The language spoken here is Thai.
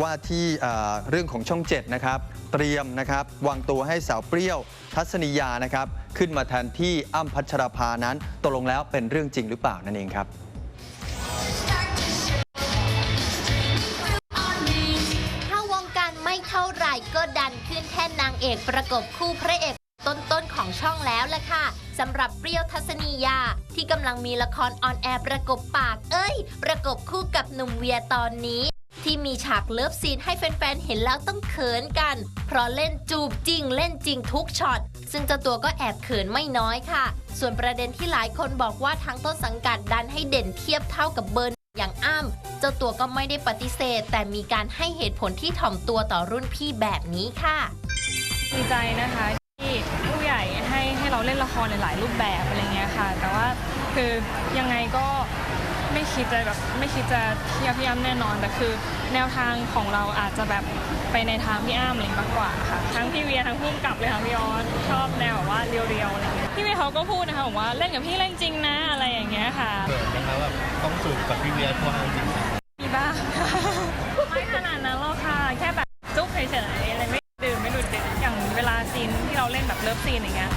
ว่าที่เรื่องของช่อง 7 นะครับ เตรียมนะครับวางตัวให้สาวเปรี้ยว ทัศนียานะครับ ขึ้นมาแทนที่อ้ำพัชราภานั้นตกลงแล้วเป็นเรื่องจริงหรือเปล่านั่นเองครับถ้าวงการไม่เท่าไหร่ก็ดันขึ้นแท่นนางเอกประกบคู่พระเอกต้นๆของช่องแล้วล่ะค่ะสำหรับเปรี้ยวทัศนียา ที่กำลังมีละครออนแอร์ประกบปากเอ้ย ประกบคู่กับหนุ่มเวียตอนนี้ ที่มีฉากเลิฟซีนให้แฟนๆ เห็นแล้วต้องเขินกัน เพราะเล่นจูบจริงเล่นจริงทุกช็อต ซึ่งเจ้าตัวก็แอบเขินไม่น้อยค่ะ ส่วนประเด็นที่หลายคนบอกว่าทางต้นสังกัดดันให้เด่นเทียบเท่ากับเบิร์นอย่างอ้ำเจ้าตัวก็ไม่ได้ปฏิเสธ แต่มีการให้เหตุผลที่ถ่อมตัวต่อรุ่นพี่แบบนี้ค่ะ ดีใจนะคะที่ผู้ใหญ่ให้ให้เราเล่นละครหลายๆรูปแบบอะไรเงี้ยค่ะ แต่ว่าคือยังไงก็ ไม่คิดจะแบบไม่คิดจะเทียบพี่อ้ำแน่นอน แต่คือแนวทางของเราอาจจะแบบไปในทางพี่อ้ำอะไรมากกว่าค่ะ ทั้งพี่เวียทั้งพุ่มกับเลยค่ะพี่ออสชอบแนวแบบว่าเรียวๆอะไรเงี้ยพี่เวียเขาก็พูดนะคะบอกว่าเล่นกับพี่เล่นจริงนะอะไรอย่างเงี้ยค่ะเขินไหมคะแบบต้องจูบกับพี่เวียทั่วจริงมีบ้างไม่ขนาดนั้นหรอกค่ะแค่แบบจุ๊บเฉยๆอะไรไม่ดื่มไม่ดูดดื่มอย่างเวลาซีนที่เราเล่นแบบเลิฟซีนอย่างเงี้ย